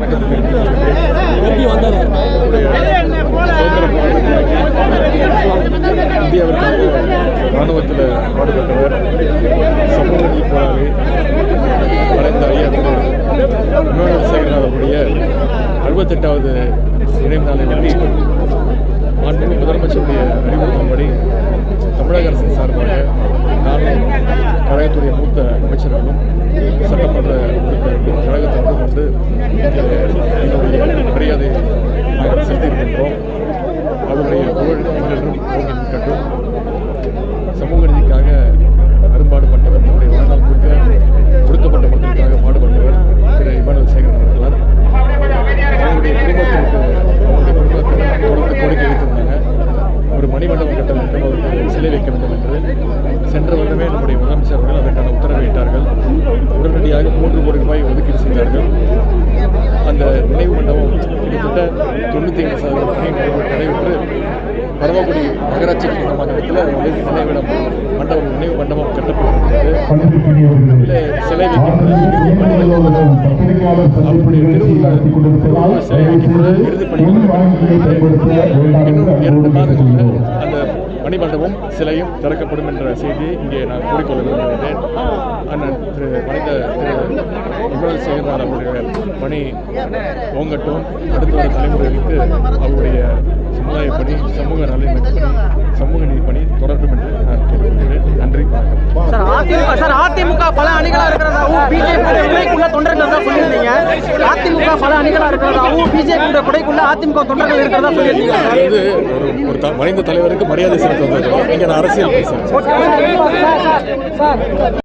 எப்படி வந்தாரு இந்தியாவிற்காக ராணுவத்தில் பாடுபட்டவர் சமூக போராளி மறைந்த ஐயா திரு வினோதசேகரன் அவர்களுடைய அறுபத்தெட்டாவது நினைவு நாளை ஒட்டி மாண்புமிகு முதலமைச்சருடைய அறிவுறுத்தலின்படி தமிழக அரசின் சார்பாக நானும் கழகத்துடைய மூத்த அமைச்சர்களும் செலுத்தியிருக்கின்றோம் அவருடைய புகழ் என்றென்றும் ஓங்கி சமூக நீதிக்காக அரும்பாடுபட்டவர் நம்முடைய வாழ்நாள் முழுக்க ஒடுக்கப்பட்ட மக்களுக்காக பாடுபட்டவர் திரு இமானுவல் சேகரன் இருக்கிறார் அவருடைய குடும்பத்திற்கு அவருடைய குடும்பத்தில் தொடர்ந்து கோரிக்கை வைத்திருந்தாங்க ஒரு மணிமண்டபம் கட்ட வேண்டும் அவருக்கு சிலை வைக்க வேண்டும் என்று சென்ற வருடமே நம்முடைய முதலமைச்சர் அவர்கள் அதற்கான உத்தரவிட்டார்கள் உடனடியாக மூன்று கோடி ரூபாய் ஒதுக்கீடு செய்தார்கள். அந்த நினைவு மண்டபம் கிட்டத்தட்ட தொண்ணூற்றி ஐந்து சதவீதம் பரமக்குடி நகராட்சிக்கு சொந்தமான இடத்துல நினைவு நினைவிடம் மண்டபம் நினைவு மண்டபம் கட்டப்பட்டிருக்கிறது. சிலை வைக்கின்ற இறுதி பணிகள் அவருடைய திருவுருவ திருவுருவ சிலை வைக்கின்ற இறுதி பணிகள் இன்னும் இரண்டு மாதங்களில் அந்த மணிமண்டபம் சிலையும் திறக்கப்படும் என்ற செய்தியை இங்கே நான் கூறிக்கொள்ள விரும்புகிறேன் அண்ணன் திரு மனித திரு விமல் சேகர்நாத் அவருடைய பணி ஓங்கட்டும். அடுத்த ஒரு தலைமுறைகளுக்கு அவருடைய சமூக நலன் சமூக நீதி பணி தொடரும் என்று நான் கேட்டுக்கொள்கிறேன். நன்றி. வணக்கம் சார் அதிமுக சார் அதிமுக பல அணிகளா இருக்கிறதாவும் பிஜேபி குடைக்குள்ள தொண்டர்கள் தான் சொல்லியிருந்தீங்க. அதிமுக பல அணிகளா இருக்கிறதாவும் பிஜேபி குடைக்குள்ள அதிமுக தொண்டர்கள் இருக்கிறதா சொல்லியிருந்தீங்க. வந்து ஒரு மறைந்த தலைவருக்கு மரியாதை செலுத்த வந்திருக்கிறோம் இங்கே நான் அரசியல்